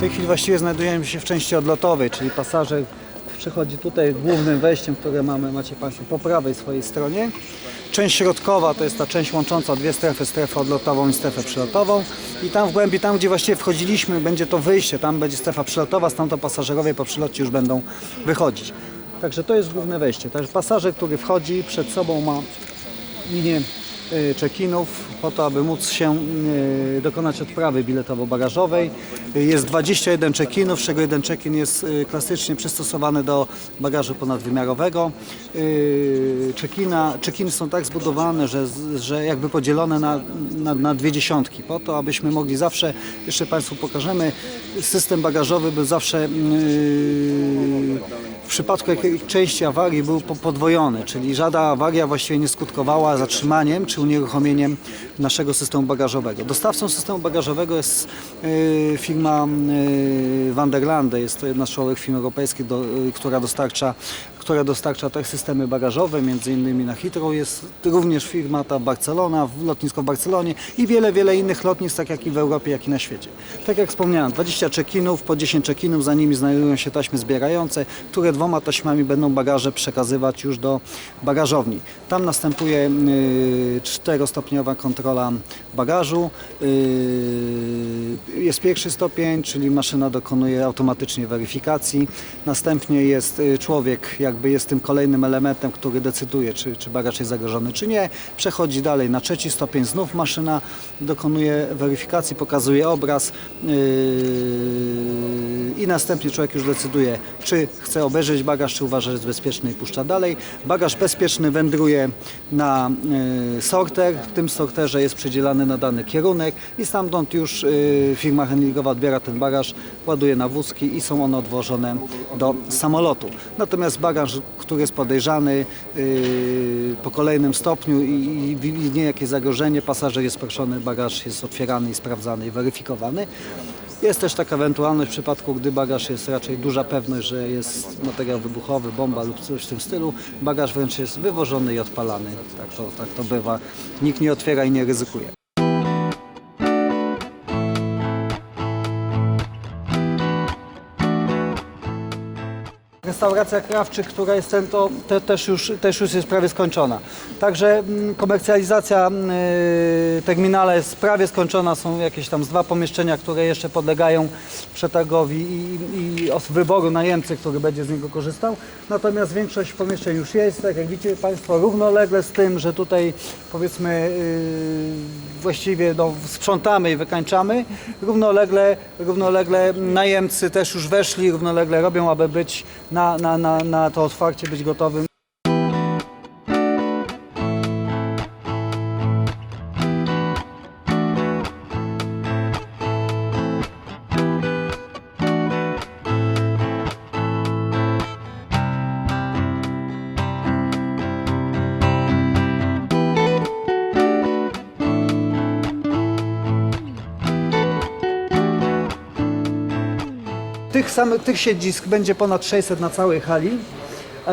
W tej chwili właściwie znajdujemy się w części odlotowej, czyli pasażer przychodzi tutaj głównym wejściem, które mamy, macie Państwo po prawej swojej stronie. Część środkowa to jest ta część łącząca dwie strefy, strefę odlotową i strefę przylotową. I tam w głębi, tam gdzie właściwie wchodziliśmy, będzie to wyjście, tam będzie strefa przylotowa, stamtąd pasażerowie po przylocie już będą wychodzić. Także to jest główne wejście. Także pasażer, który wchodzi, przed sobą ma linię check-inów po to, aby móc się y, dokonać odprawy biletowo-bagażowej. Y, Jest 21 check-inów, z czego jeden check-in jest y, klasycznie przystosowany do bagażu ponadwymiarowego. Y, check-iny są tak zbudowane, że, że jakby podzielone na, na, na dwie dziesiątki, po to, abyśmy mogli zawsze, jeszcze Państwu pokażemy, system bagażowy był zawsze w przypadku jakiejś części awarii był po- podwojony, czyli żadna awaria właściwie nie skutkowała zatrzymaniem czy unieruchomieniem naszego systemu bagażowego. Dostawcą systemu bagażowego jest yy, firma yy, Vanderlande, jest to jedna z czołowych firm europejskich, yy, która dostarcza która dostarcza te systemy bagażowe, między innymi na Heathrow jest również firma ta Barcelona, lotnisko w Barcelonie i wiele, wiele innych lotnisk, tak jak i w Europie, jak i na świecie. Tak jak wspomniałem, 20 check-inów, po 10 check-inów, za nimi znajdują się taśmy zbierające, które dwoma taśmami będą bagaże przekazywać już do bagażowni. Tam następuje y, czterostopniowa kontrola bagażu. Y, jest pierwszy stopień, czyli maszyna dokonuje automatycznie weryfikacji. Następnie jest y, człowiek, jakby jest tym kolejnym elementem, który decyduje, czy, czy bagaż jest zagrożony, czy nie. Przechodzi dalej na trzeci stopień, znów maszyna dokonuje weryfikacji, pokazuje obraz yy, i następnie człowiek już decyduje, czy chce obejrzeć bagaż, czy uważa, że jest bezpieczny i puszcza dalej. Bagaż bezpieczny wędruje na yy, sorter, w tym sorterze jest przydzielany na dany kierunek i stamtąd już yy, firma handlingowa odbiera ten bagaż, ładuje na wózki i są one odwożone do samolotu. Natomiast bagaż, który jest podejrzany yy, po kolejnym stopniu i, i widnieje jakieś zagrożenie, pasażer jest proszony, bagaż jest otwierany i sprawdzany i weryfikowany. Jest też taka ewentualność w przypadku, gdy bagaż jest raczej duża pewność, że jest materiał wybuchowy, bomba lub coś w tym stylu. Bagaż wręcz jest wywożony i odpalany. Tak to, tak to bywa. Nikt nie otwiera i nie ryzykuje. Restauracja Krawczyk, która jest to te, też, już, też już jest prawie skończona. Także mm, komercjalizacja mm, y, terminala jest prawie skończona. Są jakieś tam dwa pomieszczenia, które jeszcze podlegają przetargowi i, i wyboru najemcy, który będzie z niego korzystał. Natomiast większość pomieszczeń już jest, tak jak widzicie Państwo, równolegle z tym, że tutaj powiedzmy y, właściwie no, sprzątamy i wykańczamy. Równolegle, równolegle najemcy też już weszli, równolegle robią, aby być na, na, na, na to otwarcie, być gotowym. Tych, samych, tych siedzisk będzie ponad 600 na całej hali, e,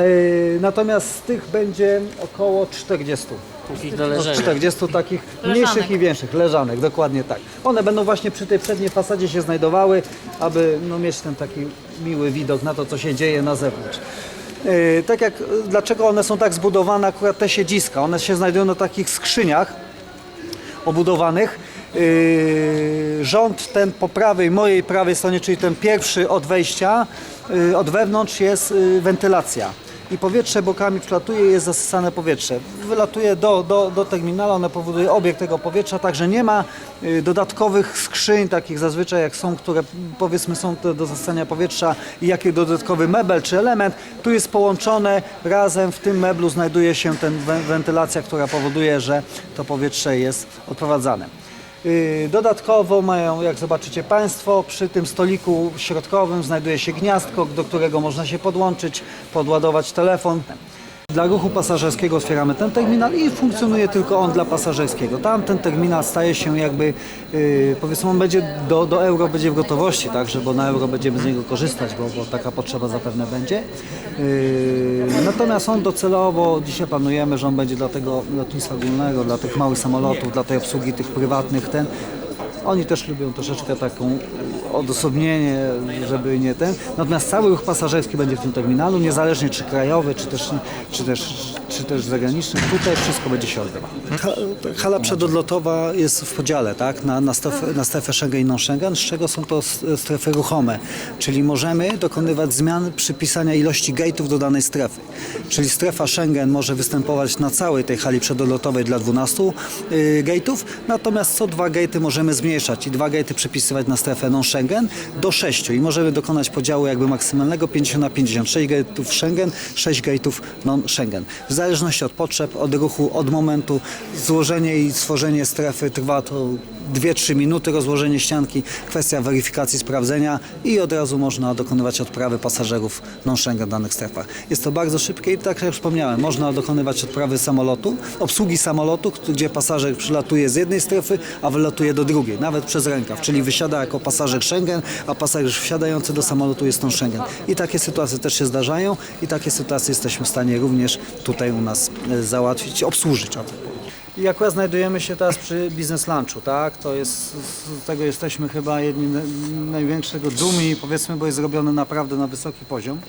natomiast z tych będzie około 40. Takich do No, leżenia. 40 takich mniejszych i większych, leżanek, dokładnie tak. One będą właśnie przy tej przedniej fasadzie się znajdowały, aby no, mieć ten taki miły widok na to, co się dzieje na zewnątrz. E, Tak jak, dlaczego one są tak zbudowane, akurat te siedziska, one się znajdują na takich skrzyniach, obudowanych. Yy, Rząd ten po prawej, mojej prawej stronie, czyli ten pierwszy od wejścia, yy, od wewnątrz jest yy, wentylacja. I powietrze bokami wlatuje i jest zasysane powietrze. Wylatuje do, do, do terminala, one powoduje obieg tego powietrza, także nie ma dodatkowych skrzyń, takich zazwyczaj jak są, które powiedzmy są do zasysania powietrza i jaki dodatkowy mebel czy element. Tu jest połączone razem, w tym meblu znajduje się ten we- wentylacja, która powoduje, że to powietrze jest odprowadzane. Yy, Dodatkowo mają, jak zobaczycie Państwo, przy tym stoliku środkowym znajduje się gniazdko, do którego można się podłączyć, podładować telefon. Dla ruchu pasażerskiego otwieramy ten terminal i funkcjonuje tylko on dla pasażerskiego. Tam ten terminal staje się jakby, yy, powiedzmy, on będzie do, do euro będzie w gotowości, także, bo na euro będziemy z niego korzystać, bo, bo taka potrzeba zapewne będzie. Yy, natomiast on docelowo, dzisiaj planujemy, że on będzie dla tego lotnictwa ogólnego, dla tych małych samolotów, dla tej obsługi tych prywatnych, ten Oni też lubią troszeczkę taką odosobnienie, żeby nie ten. Natomiast cały ruch pasażerski będzie w tym terminalu, niezależnie czy krajowy, czy też, czy też, czy też zagraniczny. Tutaj wszystko będzie się odbywało. Hala przedodlotowa jest w podziale tak? na, na, strefę, na strefę Schengen i non-Schengen, z czego są to strefy ruchome. Czyli możemy dokonywać zmian przypisania ilości gate'ów do danej strefy. Czyli strefa Schengen może występować na całej tej hali przedodlotowej dla 12 y, gate'ów, natomiast co dwa gate'y możemy zmniejszać i dwa gate'y przypisywać na strefę non-Schengen do 6 i możemy dokonać podziału jakby maksymalnego 50 na 50. 6 gate'ów Schengen, 6 gate'ów non-Schengen. W zależności od potrzeb, od ruchu, od momentu złożenie i stworzenie strefy trwa to 2-3 minuty rozłożenie ścianki, kwestia weryfikacji, sprawdzenia i od razu można dokonywać odprawy pasażerów non-Schengen w danych strefach. Jest to bardzo szybkie i tak jak wspomniałem, można dokonywać odprawy samolotu, obsługi samolotu, gdzie pasażer przylatuje z jednej strefy, a wylatuje do drugiej, nawet przez rękaw, czyli wysiada jako pasażer Schengen, a pasażer wsiadający do samolotu jest non-Schengen. I takie sytuacje też się zdarzają i takie sytuacje jesteśmy w stanie również tutaj u nas e, załatwić, obsłużyć. I akurat znajdujemy się teraz przy biznes lunchu, tak? To jest, z tego jesteśmy chyba jedni z największego dumni, powiedzmy, bo jest zrobiony naprawdę na wysoki poziom.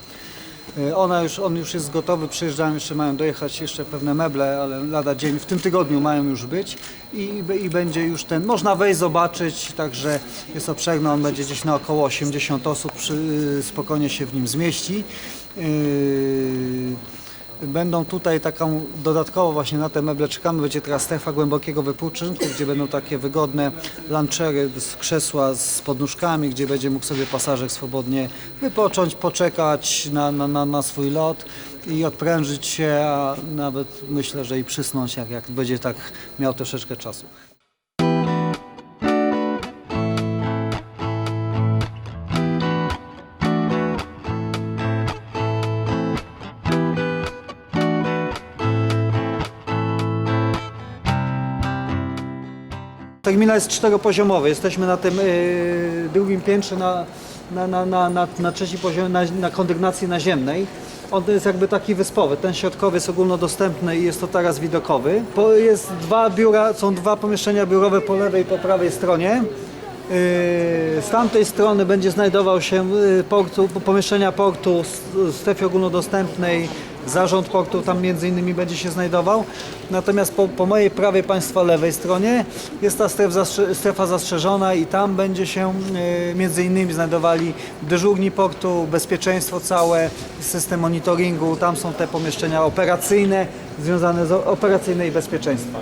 E, Ona już, on już jest gotowy, przyjeżdżają, jeszcze mają dojechać jeszcze pewne meble, ale lada dzień, w tym tygodniu mają już być i, i będzie już ten, można wejść, zobaczyć, także jest obszerny, on będzie gdzieś na około 80 osób, przy, spokojnie się w nim zmieści. Yy, Będą tutaj taką dodatkowo właśnie na te meble czekamy, będzie teraz strefa głębokiego wypoczynku, gdzie będą takie wygodne lunchery, z krzesła z podnóżkami, gdzie będzie mógł sobie pasażer swobodnie wypocząć, poczekać na, na, na, na swój lot i odprężyć się, a nawet myślę, że i przysnąć, jak, jak będzie tak miał troszeczkę czasu. Terminal jest czteropoziomowy. Jesteśmy na tym y, drugim piętrze, na, na, na, na, na, na trzecim poziomie, na, na kondygnacji naziemnej. On jest jakby taki wyspowy. Ten środkowy jest ogólnodostępny i jest to taras widokowy. Po, jest dwa biura, są dwa pomieszczenia biurowe po lewej i po prawej stronie. Yy, Z tamtej strony będzie znajdował się yy, portu, pomieszczenia portu w strefie ogólnodostępnej. Zarząd portu tam między innymi będzie się znajdował. Natomiast po, po mojej prawej państwa lewej stronie jest ta stref zastrze, strefa zastrzeżona i tam będzie się yy, między innymi znajdowali dyżurni portu, bezpieczeństwo całe, system monitoringu. Tam są te pomieszczenia operacyjne związane z operacyjne i bezpieczeństwa.